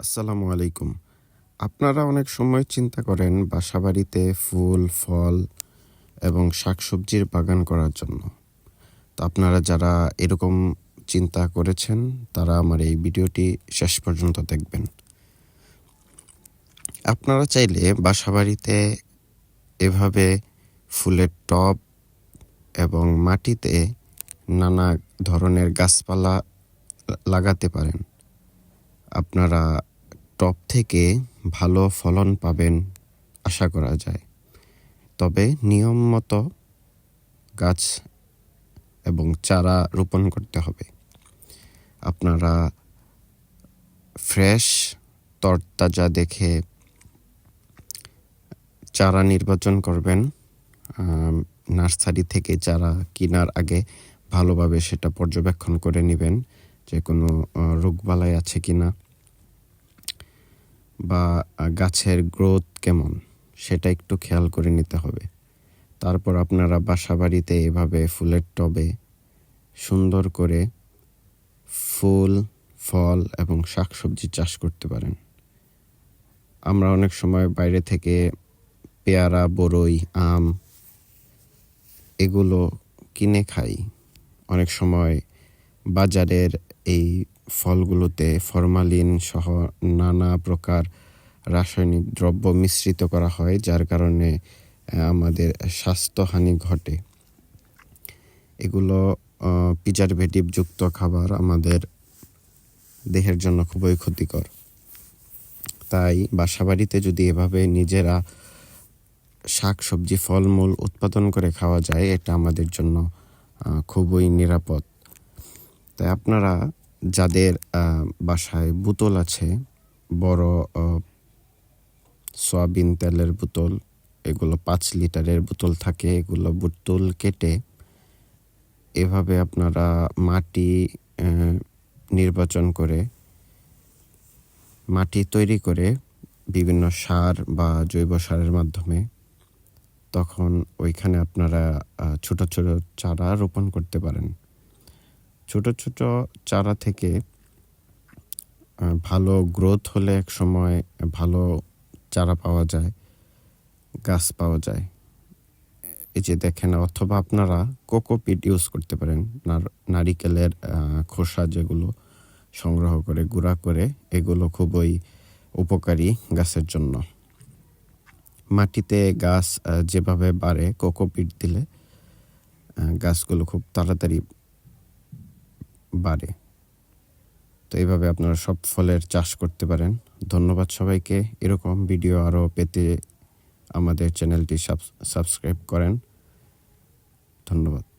আসসালামু আলাইকুম। আপনারা অনেক সময় চিন্তা করেন বাসাবাড়িতে ফুল, ফল এবং শাকসবজির বাগান করার জন্য। তো আপনারা যারা এরকম চিন্তা করেছেন, তারা আমার এই ভিডিওটি শেষ পর্যন্ত দেখবেন। আপনারা চাইলে বাসাবাড়িতে এভাবে ফুলের টব এবং মাটিতে নানা ধরনের গাছপালা লাগাতে পারেন। আপনারা টপ থেকে ভালো ফলন পাবেন, আশা করা যায়। তবে নিয়ম মতো গাছ এবং চারা রোপণ করতে হবে। আপনারা ফ্রেশ, তরতাজা দেখে চারা নির্বাচন করবেন। নার্সারি থেকে চারা কেনার আগে ভালোভাবে সেটা পর্যবেক্ষণ করে নেবেন যে কোনো রোগবালাই আছে কিনা। বা গাছের গ্রোথ কেমন, সেটা একটু খেয়াল করে নিতে হবে। তারপর আপনারা বাসা বাড়িতে এভাবে ফুলের টবে সুন্দর করে ফুল, ফল এবং শাকসবজি চাষ করতে পারেন। আমরা অনেক সময় বাইরে থেকে পেয়ারা, বরই, আম এগুলো কিনে খাই। অনেক সময় বাজারের এই ফলগুলোতে ফরমালিন সহ নানা প্রকার রাসায়নিক দ্রব্য মিশ্রিত করা হয়, যার কারণে আমাদের স্বাস্থ্যহানি ঘটে। এগুলো প্রিজারভেটিভ যুক্ত খাবার আমাদের দেহের জন্য খুবই ক্ষতিকর। তাই বাসাবাড়িতে যদি এভাবে নিজেরা শাক, সবজি, ফলমূল উৎপাদন করে খাওয়া যায়, এটা আমাদের জন্য খুবই নিরাপদ। তাই আপনারা যাদের বাসায় বোতল আছে, বড় সয়াবিন তেলের বোতল, এগুলো পাঁচ লিটারের বোতল থাকে, এগুলো বোতল কেটে এভাবে আপনারা মাটি নির্বাচন করে মাটি তৈরি করে বিভিন্ন সার বা জৈব সারের মাধ্যমে তখন ওইখানে আপনারা ছোট ছোট চারা রোপণ করতে পারেন। ছোট ছোট চারা থেকে ভালো গ্রোথ হলে এক সময় ভালো চারা পাওয়া যায়, গাছ পাওয়া যায়। এই যে দেখেন, অথবা আপনারা কোকোপিট ইউজ করতে পারেন, নার- নারিকেলের খোসা যেগুলো সংগ্রহ করে, গুঁড়া করে, এগুলো খুবই উপকারী গাছের জন্য। মাটিতে গাছ যেভাবে বাড়ে কোকোপিট দিলে গাছগুলো খুব তাড়াতাড়ি বাড়ে। তো এইভাবে আপনারা সব ফলের চাষ করতে পারেন। ধন্যবাদ সবাইকে। এরকম ভিডিও আরও পেতে আমাদের চ্যানেলটি সাবস্ক্রাইব করেন। ধন্যবাদ।